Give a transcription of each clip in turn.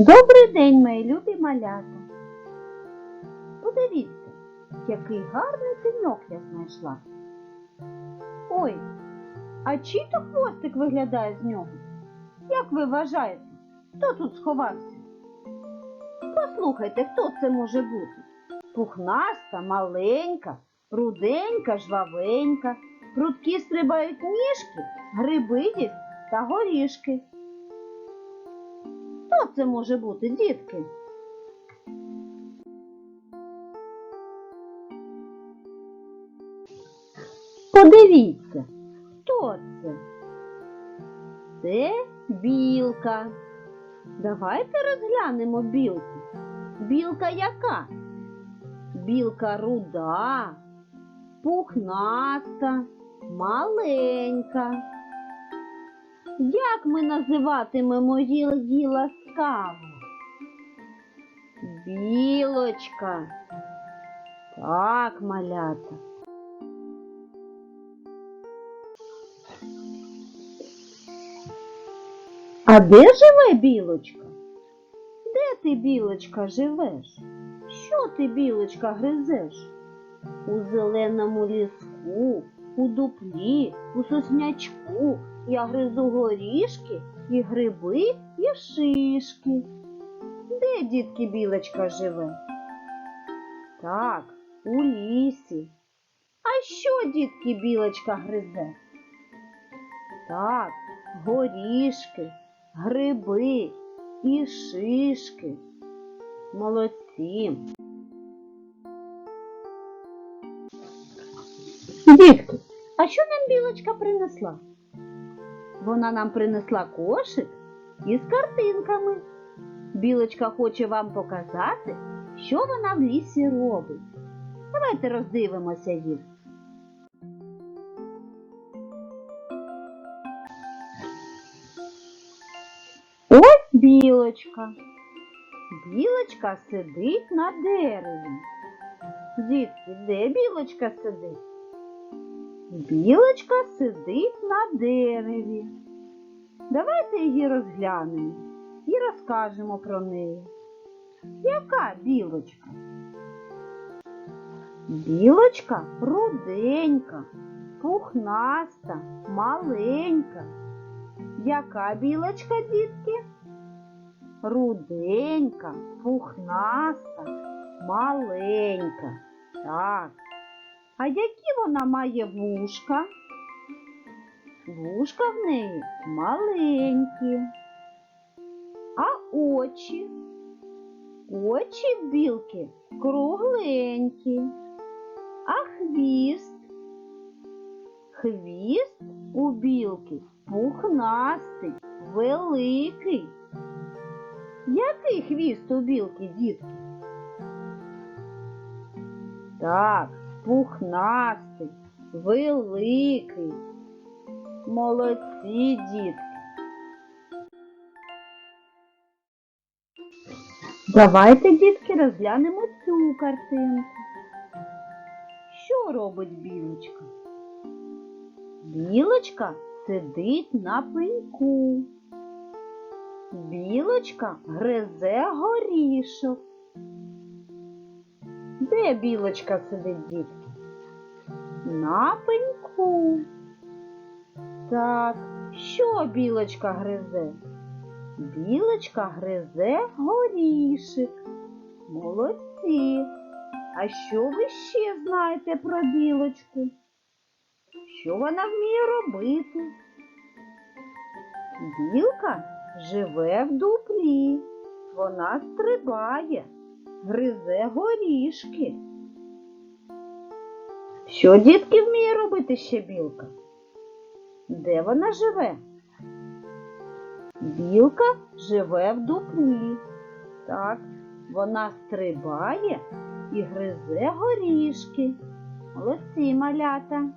Добрий день, мої любі малята. Подивіться, який гарний пеньок я знайшла. Ой, а чий то хвостик виглядає з нього? Як ви вважаєте, хто тут сховався? Послухайте, хто це може бути? Пухнаста, маленька, руденька, жвавенька, прудкі стрибають ніжки, гриби та горішки. Хто це може бути, дітки? Подивіться, хто це? Це білка. Давайте розглянемо білку. Білка яка? Білка руда, пухнаста, маленька. Як ми називатимемо її ласкаво? Білочка. Так, малята. А де живе білочка? Де ти, білочка, живеш? Що ти, білочка, гризеш? У зеленому ліску, у дуплі, у соснячку я гризу горішки і гриби, і шишки. Де, дітки, білочка живе? Так, у лісі. А що, дітки, білочка гризе? Так, горішки, гриби і шишки. Молодці. Дітки, а що нам білочка принесла? Вона нам принесла кошик із картинками. Білочка хоче вам показати, що вона в лісі робить. Давайте роздивимося їх. Ось білочка. Білочка сидить на дереві. Дітки, де білочка сидить? Білочка сидить на дереві. Давайте її розглянемо і розкажемо про неї. Яка білочка? Білочка руденька, пухнаста, маленька. Яка білочка, дітки? Руденька, пухнаста, маленька. Так. А які вона має вушка? Вушка в неї маленькі. А очі? Очі білки кругленькі. А хвіст? Хвіст у білки пухнастий, великий. Який хвіст у білки, дітки? Так, пухнастий, великий. Молодці, дітки. Давайте, дітки, розглянемо цю картинку. Що робить білочка? Білочка сидить на пеньку. Білочка гризе горішок. Де білочка сидить, дітки? На пеньку. Так, що білочка гризе? Білочка гризе горішик. Молодці. А що ви ще знаєте про білочку? Що вона вміє робити? Білка живе в дуплі. Вона стрибає, гризе горішки. Що дітки вміє робити ще білка? Де вона живе? Білка живе в дуплі. Так, вона стрибає і гризе горішки. Молодці малята.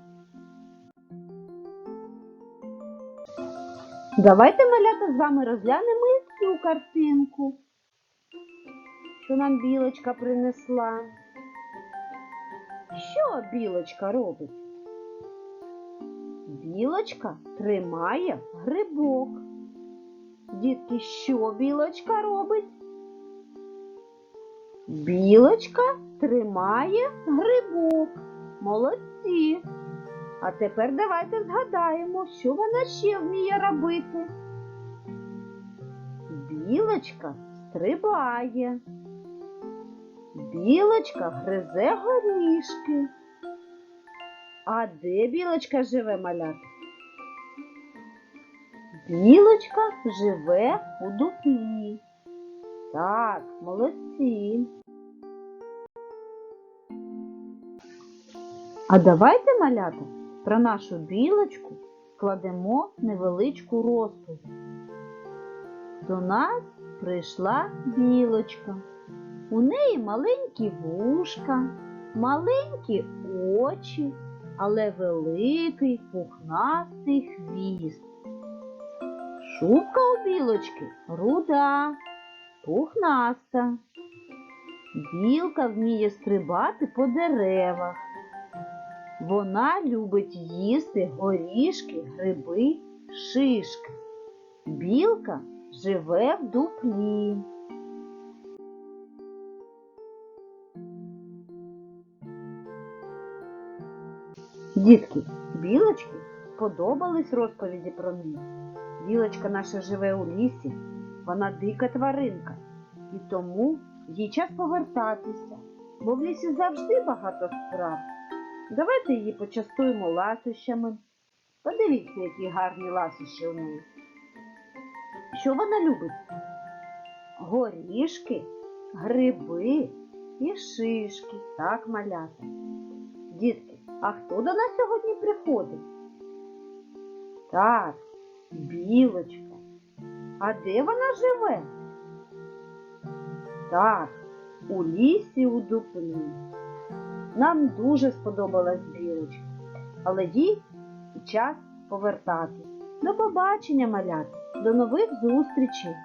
Давайте малята з вами розглянемо і цю картинку, що нам білочка принесла. Що білочка робить? Білочка тримає грибок. дітки, що білочка робить? Білочка тримає грибок. Молодці. А тепер давайте згадаємо, що вона ще вміє робити. Білочка стрибає. Білочка гризе горішки. А де білочка живе малята? Білочка живе у дуплі. Так, молодці. А давайте, малята, про нашу білочку складемо невеличку розповідь. До нас прийшла білочка. У неї маленькі вушка, маленькі очі, але великий пухнастий хвіст. Шубка у білочки руда, пухнаста. Білка вміє стрибати по деревах. Вона любить їсти горішки, гриби, шишки. Білка живе в дуплі. Дітки, білочки сподобались розповіді про неї. Білочка наша живе у лісі, вона дика тваринка, і тому їй час повертатися, бо в лісі завжди багато справ. Давайте її почастуємо ласощами. Подивіться, які гарні ласощі у неї. Що вона любить? Горішки, гриби і шишки, так малята. Дітки, а хто до нас сьогодні приходить? Так, білочка. А де вона живе? Так, у лісі у дуплі. Нам дуже сподобалась білочка, але їй час повертатись. До побачення, малята, до нових зустрічей!